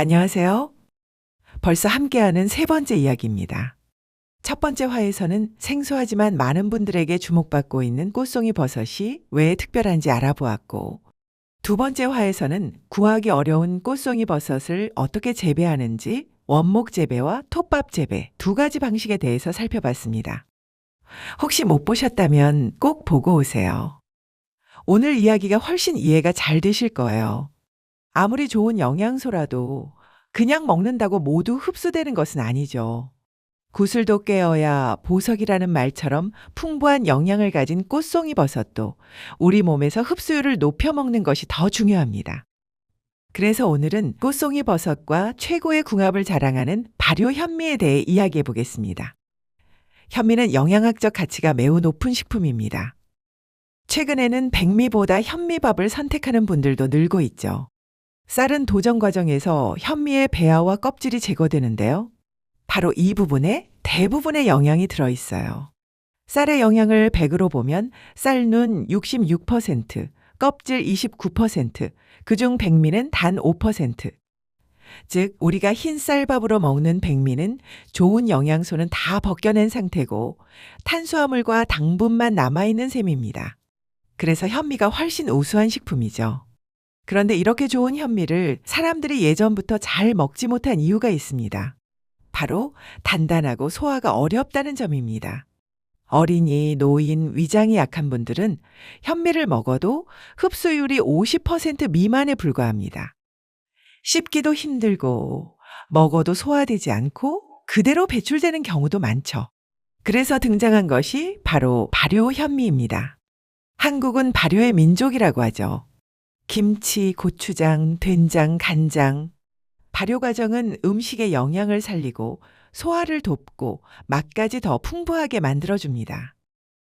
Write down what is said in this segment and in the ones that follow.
안녕하세요. 벌써 함께하는 세 번째 이야기입니다. 첫 번째 화에서는 생소하지만 많은 분들에게 주목받고 있는 꽃송이 버섯이 왜 특별한지 알아보았고, 두 번째 화에서는 구하기 어려운 꽃송이 버섯을 어떻게 재배하는지 원목 재배와 톱밥 재배 두 가지 방식에 대해서 살펴봤습니다. 혹시 못 보셨다면 꼭 보고 오세요. 오늘 이야기가 훨씬 이해가 잘 되실 거예요. 아무리 좋은 영양소라도 그냥 먹는다고 모두 흡수되는 것은 아니죠. 구슬도 깨어야 보석이라는 말처럼 풍부한 영양을 가진 꽃송이 버섯도 우리 몸에서 흡수율을 높여 먹는 것이 더 중요합니다. 그래서 오늘은 꽃송이 버섯과 최고의 궁합을 자랑하는 발효 현미에 대해 이야기해 보겠습니다. 현미는 영양학적 가치가 매우 높은 식품입니다. 최근에는 백미보다 현미밥을 선택하는 분들도 늘고 있죠. 쌀은 도정 과정에서 현미의 배아와 껍질이 제거되는데요. 바로 이 부분에 대부분의 영양이 들어 있어요. 쌀의 영양을 100으로 보면 쌀눈 66%, 껍질 29%, 그중 백미는 단 5%. 즉, 우리가 흰 쌀밥으로 먹는 백미는 좋은 영양소는 다 벗겨낸 상태고 탄수화물과 당분만 남아있는 셈입니다. 그래서 현미가 훨씬 우수한 식품이죠. 그런데 이렇게 좋은 현미를 사람들이 예전부터 잘 먹지 못한 이유가 있습니다. 바로 단단하고 소화가 어렵다는 점입니다. 어린이, 노인, 위장이 약한 분들은 현미를 먹어도 흡수율이 50% 미만에 불과합니다. 씹기도 힘들고 먹어도 소화되지 않고 그대로 배출되는 경우도 많죠. 그래서 등장한 것이 바로 발효 현미입니다. 한국은 발효의 민족이라고 하죠. 김치, 고추장, 된장, 간장. 발효 과정은 음식의 영양을 살리고 소화를 돕고 맛까지 더 풍부하게 만들어줍니다.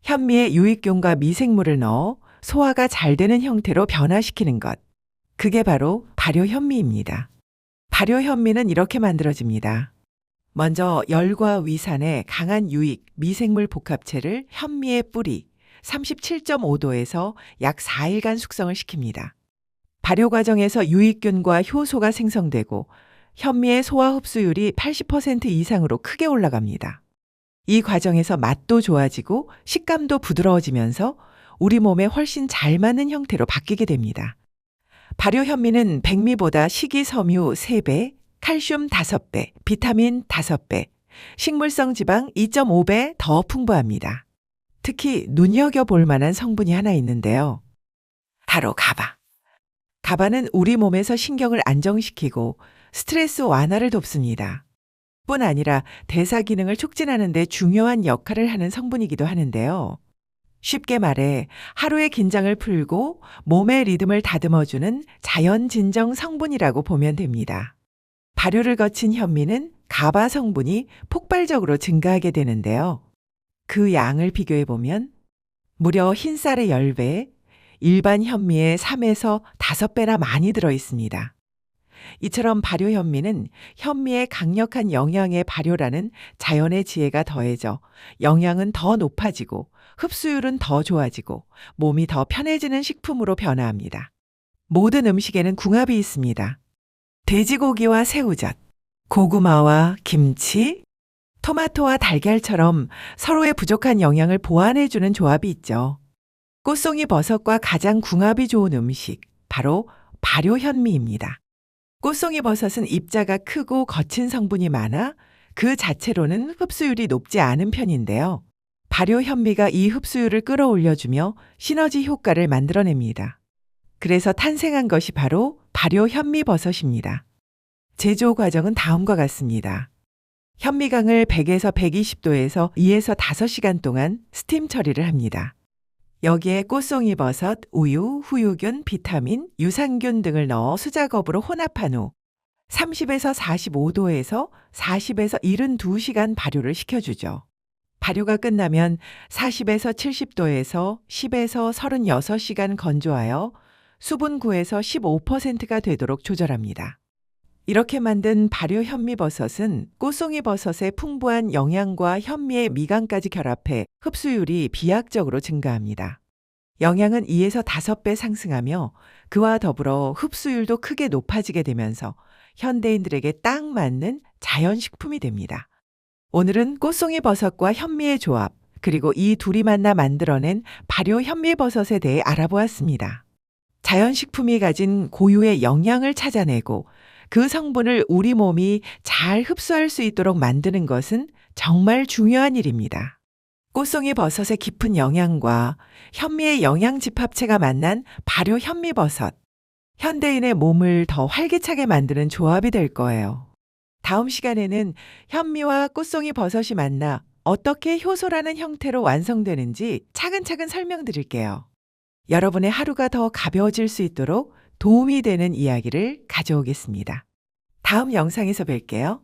현미에 유익균과 미생물을 넣어 소화가 잘 되는 형태로 변화시키는 것. 그게 바로 발효 현미입니다. 발효 현미는 이렇게 만들어집니다. 먼저 열과 위산의 강한 유익 미생물 복합체를 현미의 뿌리 37.5도에서 약 4일간 숙성을 시킵니다. 발효 과정에서 유익균과 효소가 생성되고 현미의 소화 흡수율이 80% 이상으로 크게 올라갑니다. 이 과정에서 맛도 좋아지고 식감도 부드러워지면서 우리 몸에 훨씬 잘 맞는 형태로 바뀌게 됩니다. 발효 현미는 백미보다 식이섬유 3배, 칼슘 5배, 비타민 5배, 식물성 지방 2.5배 더 풍부합니다. 특히 눈여겨볼 만한 성분이 하나 있는데요. 바로 가바. 가바는 우리 몸에서 신경을 안정시키고 스트레스 완화를 돕습니다. 뿐 아니라 대사 기능을 촉진하는 데 중요한 역할을 하는 성분이기도 하는데요. 쉽게 말해 하루의 긴장을 풀고 몸의 리듬을 다듬어주는 자연 진정 성분이라고 보면 됩니다. 발효를 거친 현미는 가바 성분이 폭발적으로 증가하게 되는데요. 그 양을 비교해 보면 무려 흰쌀의 10배, 일반 현미의 3에서 5배나 많이 들어 있습니다. 이처럼 발효 현미는 현미의 강력한 영양의 발효라는 자연의 지혜가 더해져 영양은 더 높아지고 흡수율은 더 좋아지고 몸이 더 편해지는 식품으로 변화합니다. 모든 음식에는 궁합이 있습니다. 돼지고기와 새우젓, 고구마와 김치, 토마토와 달걀처럼 서로의 부족한 영양을 보완해주는 조합이 있죠. 꽃송이 버섯과 가장 궁합이 좋은 음식, 바로 발효 현미입니다. 꽃송이 버섯은 입자가 크고 거친 성분이 많아 그 자체로는 흡수율이 높지 않은 편인데요. 발효 현미가 이 흡수율을 끌어올려주며 시너지 효과를 만들어냅니다. 그래서 탄생한 것이 바로 발효 현미 버섯입니다. 제조 과정은 다음과 같습니다. 현미강을 100에서 120도에서 2에서 5시간 동안 스팀 처리를 합니다. 여기에 꽃송이 버섯, 우유, 후유균, 비타민, 유산균 등을 넣어 수작업으로 혼합한 후 30에서 45도에서 40에서 72시간 발효를 시켜주죠. 발효가 끝나면 40에서 70도에서 10에서 36시간 건조하여 수분 9에서 15%가 되도록 조절합니다. 이렇게 만든 발효 현미버섯은 꽃송이 버섯의 풍부한 영양과 현미의 미간까지 결합해 흡수율이 비약적으로 증가합니다. 영양은 2에서 5배 상승하며 그와 더불어 흡수율도 크게 높아지게 되면서 현대인들에게 딱 맞는 자연식품이 됩니다. 오늘은 꽃송이 버섯과 현미의 조합, 그리고 이 둘이 만나 만들어낸 발효 현미버섯에 대해 알아보았습니다. 자연식품이 가진 고유의 영양을 찾아내고 그 성분을 우리 몸이 잘 흡수할 수 있도록 만드는 것은 정말 중요한 일입니다. 꽃송이 버섯의 깊은 영양과 현미의 영양 집합체가 만난 발효 현미 버섯. 현대인의 몸을 더 활기차게 만드는 조합이 될 거예요. 다음 시간에는 현미와 꽃송이 버섯이 만나 어떻게 효소라는 형태로 완성되는지 차근차근 설명드릴게요. 여러분의 하루가 더 가벼워질 수 있도록 도움이 되는 이야기를 가져오겠습니다. 다음 영상에서 뵐게요.